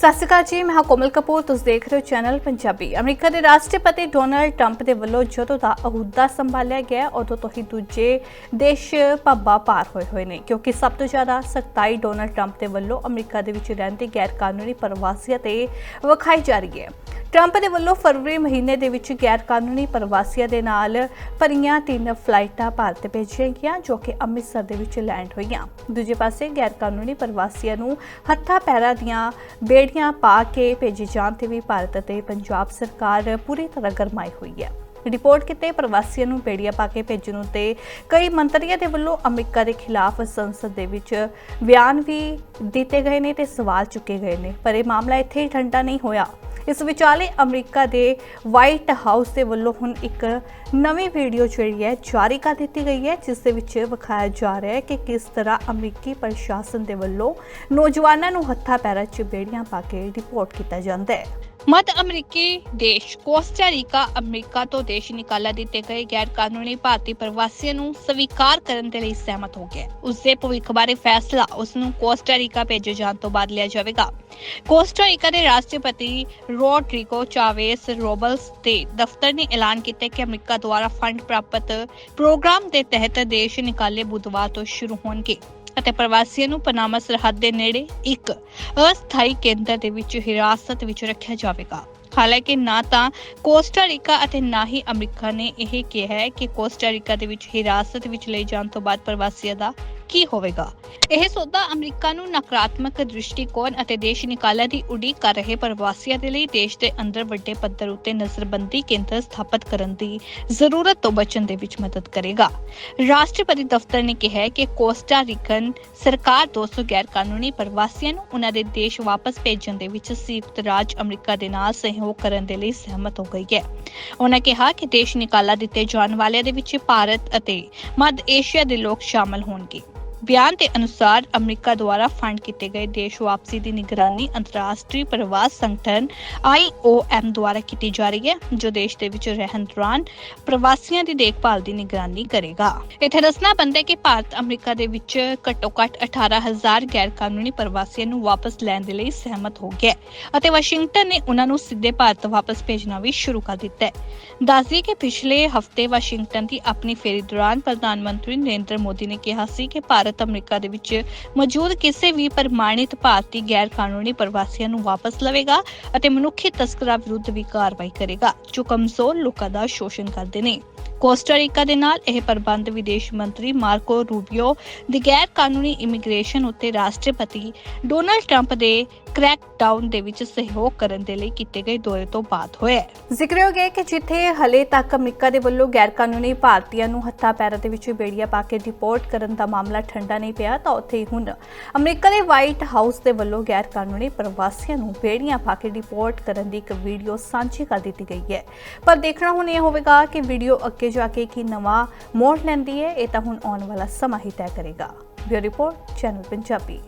ਸਤਿ ਸ਼੍ਰੀ ਅਕਾਲ ਜੀ, ਮੈਂ ਹਾਂ ਕੋਮਲ ਕਪੂਰ, ਤੁਸੀਂ ਦੇਖ ਰਹੇ ਹੋ ਚੈਨਲ ਪੰਜਾਬੀ। ਅਮਰੀਕਾ ਦੇ ਰਾਸ਼ਟਰਪਤੀ ਡੋਨਲਡ ਟਰੰਪ ਦੇ ਵੱਲੋਂ ਜਦੋਂ ਦਾ ਅਹੁਦਾ ਸੰਭਾਲਿਆ ਗਿਆ, ਉਦੋਂ ਤੋਂ ਹੀ ਦੂਜੇ ਦੇਸ਼ ਪੱਬਾ ਪਾਰ ਹੋਏ ਹੋਏ ਨੇ, ਕਿਉਂਕਿ ਸਭ ਤੋਂ ਜ਼ਿਆਦਾ ਸਖਤਾਈ ਡੋਨਲਡ ਟਰੰਪ ਦੇ ਵੱਲੋਂ ਅਮਰੀਕਾ ਦੇ ਵਿੱਚ ਰਹਿੰਦੇ ਗੈਰ ਕਾਨੂੰਨੀ ਪ੍ਰਵਾਸੀਆਂ ਤੇ ਵਿਖਾਈ ਜਾ ਰਹੀ ਹੈ। ਟਰੰਪ ਦੇ ਵੱਲੋਂ ਫਰਵਰੀ ਮਹੀਨੇ ਦੇ ਵਿੱਚ ਗੈਰ ਕਾਨੂੰਨੀ ਪ੍ਰਵਾਸੀਆਂ ਦੇ ਨਾਲ ਭਰੀਆਂ ਤਿੰਨ ਫਲਾਈਟਾਂ ਭਾਰਤ ਭੇਜੀਆਂ ਗਈਆਂ, ਜੋ ਕਿ ਅੰਮ੍ਰਿਤਸਰ ਦੇ ਵਿੱਚ ਲੈਂਡ ਹੋਈਆਂ। ਦੂਜੇ ਪਾਸੇ ਗੈਰ ਕਾਨੂੰਨੀ ਪ੍ਰਵਾਸੀਆਂ ਨੂੰ ਹੱਥਾਂ ਪੈਰਾਂ ਦੀਆਂ ਬੇੜੀਆਂ ਪਾ ਕੇ ਭੇਜੇ ਜਾਣ ਤੇ ਵੀ ਭਾਰਤ ਅਤੇ ਪੰਜਾਬ ਸਰਕਾਰ ਪੂਰੀ ਤਰ੍ਹਾਂ ਗਰਮਾਈ ਹੋਈ ਹੈ। ਰਿਪੋਰਟ ਕੀਤੇ ਪ੍ਰਵਾਸੀਆਂ ਨੂੰ ਬੇੜੀਆਂ ਪਾ ਕੇ ਭੇਜਣ ਉਤੇ ਕਈ ਮੰਤਰੀਆਂ ਦੇ ਵੱਲੋਂ ਅਮਰੀਕਾ ਦੇ ਖਿਲਾਫ ਸੰਸਦ ਦੇ ਵਿੱਚ ਬਿਆਨ ਵੀ ਦਿੱਤੇ ਗਏ ਨੇ ਤੇ ਸਵਾਲ ਚੁੱਕੇ ਗਏ ਨੇ, ਪਰ ਇਹ ਮਾਮਲਾ ਇੱਥੇ ਹੀ ਠੰਡਾ ਨਹੀਂ ਹੋਇਆ। ਇਸ ਵਿਚਾਲੇ ਅਮਰੀਕਾ ਦੇ ਵਾਈਟ ਹਾਊਸ ਦੇ ਵੱਲੋਂ ਹੁਣ ਇੱਕ ਨਵੀਂ ਵੀਡੀਓ ਜਿਹੜੀ ਹੈ ਜਾਰੀ ਕਰ ਦਿੱਤੀ ਗਈ ਹੈ, ਜਿਸ ਦੇ ਵਿੱਚ ਵਿਖਾਇਆ ਜਾ ਰਿਹਾ ਹੈ ਕਿ ਕਿਸ ਤਰ੍ਹਾਂ ਅਮਰੀਕੀ ਪ੍ਰਸ਼ਾਸਨ ਦੇ ਵੱਲੋਂ ਨੌਜਵਾਨਾਂ ਨੂੰ ਹੱਥਾਂ ਪੈਰਾਂ 'ਚ ਬੇੜੀਆਂ ਪਾ ਕੇ ਰਿਪੋਰਟ ਕੀਤਾ ਜਾਂਦਾ ਹੈ ਮੱਧ ਅਮਰੀਕੀ ਦੇਸ਼ ਕੋਸਟਾਰੀਕਾ ਅਮਰੀਕਾ ਤੋਂ ਦੇਸ਼ ਨਿਕਾਲਾ ਦਿੱਤੇ ਗਏ ਗੈਰ ਕਾਨੂੰਨੀ ਭਾਰਤੀ ਪ੍ਰਵਾਸੀਆਂ ਨੂੰ ਸਵੀਕਾਰ ਕਰਨ ਦੇ ਲਈ ਸਹਿਮਤ ਹੋ ਗਿਆ ਹੈ। ਉਸ ਦੇ ਭਵਿੱਖ ਬਾਰੇ ਫੈਸਲਾ ਉਸ ਨੂੰ ਕੋਸਟਾ ਭੇਜੇ ਜਾਣ ਤੋਂ ਬਾਅਦ ਲਿਆ ਜਾਵੇਗਾ ਕੋਸਟਾ ਦੇ ਰਾਸ਼ਟਰਪਤੀ ਰੋਡਰੀਗੋ ਚਾਵੇਸ ਰੋਬਲਸ ਦੇ ਦਫ਼ਤਰ ਨੇ ਐਲਾਨ ਕੀਤਾ ਕਿ ਅਮਰੀਕਾ ਦੁਆਰਾ ਫੰਡ ਪ੍ਰਾਪਤ ਪ੍ਰੋਗਰਾਮ ਦੇ ਤਹਿਤ ਦੇਸ਼ ਨਿਕਾਲੇ ਬੁੱਧਵਾਰ ਤੋਂ ਸ਼ੁਰੂ ਹੋਣਗੇ ਅਤੇ ਪ੍ਰਵਾਸੀਆਂ ਨੂੰ ਪਨਾਮਾ ਸਰਹੱਦ ਦੇ ਨੇੜੇ ਇੱਕ ਅਸਥਾਈ ਕੇਂਦਰ ਦੇ ਵਿੱਚ ਹਿਰਾਸਤ ਵਿੱਚ ਰੱਖਿਆ ਜਾਵੇਗਾ। ਹਾਲਾਂਕਿ ਨਾ ਤਾਂ ਕੋਸਟਾ ਰੀਕਾ ਅਤੇ ਨਾ ਹੀ ਅਮਰੀਕਾ ਨੇ ਇਹ ਕਿਹਾ ਹੈ ਕਿ ਕੋਸਟਾ ਰੀਕਾ ਦੇ ਵਿੱਚ ਹਿਰਾਸਤ ਵਿੱਚ ਲਏ ਜਾਣ ਤੋਂ ਬਾਅਦ ਪ੍ਰਵਾਸੀਆਂ ਦਾ ਕੀ ਹੋਵੇਗਾ? ਇਹ ਸੌਦਾ ਅਮਰੀਕਾ ਨੂੰ ਨਕਾਰਾਤਮਕ ਦ੍ਰਿਸ਼ਟੀਕੋਣ ਅਤੇ ਦੇਸ਼ ਨਿਕਾਲਾ ਦੀ ਉਡੀਕ ਕਰ ਰਹੇ ਪ੍ਰਵਾਸੀਆਂ ਦੇ ਲਈ ਦੇਸ਼ ਦੇ ਅੰਦਰ ਵੱਡੇ ਪੱਧਰ ਉੱਤੇ ਨਜ਼ਰਬੰਦੀ ਕੇਂਦਰ ਸਥਾਪਿਤ ਕਰਨ ਦੀ ਜ਼ਰੂਰਤ ਤੋਂ ਬਚਣ ਦੇ ਵਿੱਚ ਮਦਦ ਕਰੇਗਾ। ਰਾਸ਼ਟਰਪਤੀ ਦਫ਼ਤਰ ਨੇ ਕਿਹਾ ਕਿ ਕੋਸਟਾ ਰੀਕਨ ਸਰਕਾਰ 200 ਗੈਰ ਕਾਨੂੰਨੀ ਪ੍ਰਵਾਸੀਆਂ ਨੂੰ ਉਹਨਾਂ ਦੇ ਦੇਸ਼ ਵਾਪਸ ਭੇਜਣ ਦੇ ਵਿੱਚ ਸੰਯੁਕਤ ਰਾਜ ਅਮਰੀਕਾ ਦੇ ਨਾਲ ਸਹਿਯੋਗ ਕਰਨ ਦੇ ਲਈ ਸਹਿਮਤ ਹੋ ਗਈ ਹੈ। ਉਹਨਾਂ ਕਿਹਾ ਕਿ ਦੇਸ਼ ਨਿਕਾਲਾ ਦਿੱਤੇ ਜਾਣ ਵਾਲਿਆਂ ਦੇ ਵਿੱਚ ਭਾਰਤ ਅਤੇ ਮੱਧ ਏਸ਼ੀਆ ਦੇ ਲੋਕ ਸ਼ਾਮਲ ਹੋਣਗੇ। ਬਿਆਨ ਦੇ ਅਨੁਸਾਰ ਅਮਰੀਕਾ ਦੁਆਰਾ ਫੰਡ ਕੀਤੇ ਗਏ ਦੇਸ਼ ਵਾਪਸੀ ਦੀ ਨਿਗਰਾਨੀ ਅੰਤਰਰਾਸ਼ਟਰੀ ਪ੍ਰਵਾਸ ਸੰਗਠਨ IOM ਦੁਆਰਾ ਕੀਤੀ ਜਾ ਰਹੀ ਹੈ, ਜੋ ਦੇਸ਼ ਦੇ ਵਿੱਚ ਰਹਿਣ ਦੌਰਾਨ ਪ੍ਰਵਾਸੀਆਂ ਦੀ ਦੇਖਭਾਲ ਦੀ ਨਿਗਰਾਨੀ ਕਰੇਗਾ। ਇੱਥੇ ਦੱਸਣਾ ਬਣਦਾ ਹੈ ਕਿ ਭਾਰਤ ਅਮਰੀਕਾ ਦੇ ਵਿੱਚ ਘੱਟੋ-ਘੱਟ 18000 ਗੈਰ ਕਾਨੂੰਨੀ ਪ੍ਰਵਾਸੀਆਂ ਨੂੰ ਵਾਪਸ ਲੈਣ ਦੇ ਲਈ ਸਹਿਮਤ ਹੋ ਗਿਆ ਅਤੇ ਵਾਸ਼ਿੰਗਟਨ ਨੇ ਉਹਨਾਂ ਨੂੰ ਸਿੱਧੇ ਭਾਰਤ ਵਾਪਸ ਭੇਜਣਾ ਵੀ ਸ਼ੁਰੂ ਕਰ ਦਿੱਤਾ ਹੈ। ਦੱਸਦੀ ਕਿ ਪਿਛਲੇ ਹਫ਼ਤੇ ਵਾਸ਼ਿੰਗਟਨ ਦੀ ਆਪਣੀ ਫੇਰੀ ਦੌਰਾਨ ਪ੍ਰਧਾਨ ਮੰਤਰੀ ਨਰਿੰਦਰ ਮੋਦੀ ਨੇ ਕਿਹਾ ਸੀ ਕਿ ਭਾਰਤ ਅਮਰੀਕਾ ਦੇ ਵਿੱਚ ਮੌਜੂਦ ਕਿਸੇ ਵੀ ਪ੍ਰਮਾਣਿਤ ਭਾਰਤੀ ਗੈਰ ਕਾਨੂੰਨੀ ਪ੍ਰਵਾਸੀਆਂ ਨੂੰ ਵਾਪਸ ਲਵੇਗਾ ਅਤੇ ਮਨੁੱਖੀ ਤਸਕਰਾਂ ਵਿਰੁੱਧ ਵੀ ਕਾਰਵਾਈ ਕਰੇਗਾ, ਜੋ ਕਮਜ਼ੋਰ ਲੋਕਾਂ ਦਾ ਸ਼ੋਸ਼ਣ ਕਰਦੇ ਨੇ। ਕੋਸਟਾ ਰੀਕਾ ਦੇ ਨਾਲ ਇਹ ਪ੍ਰਬੰਧ ਵਿਦੇਸ਼ ਮੰਤਰੀ ਮਾਰਕੋ ਰੂਬੀਓ ਦੀ ਗੈਰ ਕਾਨੂੰਨੀ ਇਮੀਗ੍ਰੇਸ਼ਨ ਉੱਤੇ ਰਾਸ਼ਟਰਪਤੀ ਡੋਨਾਲਡ ਟਰੰਪ ਦੇ ਕ੍ਰੈਕਡਾਊਨ ਦੇ ਵਿੱਚ ਸਹਿਯੋਗ ਕਰਨ ਦੇ ਲਈ ਕੀਤੇ ਗਏ ਦੌਰੇ ਤੋਂ ਬਾਅਦ ਹੋਇਆ ਜ਼ਿਕਰਯੋਗ ਹੈ ਕਿ ਜਿੱਥੇ ਹਲੇ ਤੱਕ ਅਮਰੀਕਾ ਦੇ ਵੱਲੋਂ ਗੈਰ ਕਾਨੂੰਨੀ ਭਾਰਤੀਆਂ ਨੂੰ ਹੱਥਾਂ ਪੈਰਾਂ ਦੇ ਵਿੱਚ ਬੇੜੀਆਂ ਪਾ ਕੇ ਡਿਪੋਰਟ ਕਰਨ ਦਾ ਮਾਮਲਾ ਠੰਡਾ ਨਹੀਂ ਪਿਆ, ਤਾਂ ਉੱਥੇ ਹੁਣ ਅਮਰੀਕਾ ਦੇ ਵਾਈਟ ਹਾਊਸ ਦੇ ਵੱਲੋਂ ਗੈਰ ਕਾਨੂੰਨੀ ਪ੍ਰਵਾਸੀਆਂ ਨੂੰ ਬੇੜੀਆਂ ਪਾ ਕੇ ਡਿਪੋਰਟ ਕਰਨ ਦੀ ਇੱਕ ਵੀਡੀਓ ਸਾਂਝੀ ਕਰ ਦਿੱਤੀ ਗਈ ਹੈ। ਪਰ ਦੇਖਣਾ ਹੁਣ ਇਹ ਹੋਵੇਗਾ ਕਿ ਵੀਡੀਓ ਅੱਗੇ ਜਾ ਕੇ ਕੀ ਨਵਾਂ ਮੋੜ ਲੈਂਦੀ ਹੈ ਇਹ ਤਾਂ ਹੁਣ ਆਉਣ ਵਾਲਾ ਸਮਾਂ ਹੀ ਤੈਅ ਕਰੇਗਾ ਬਿਊਰੋ ਰਿਪੋਰਟ ਚੈਨਲ ਪੰਜਾਬੀ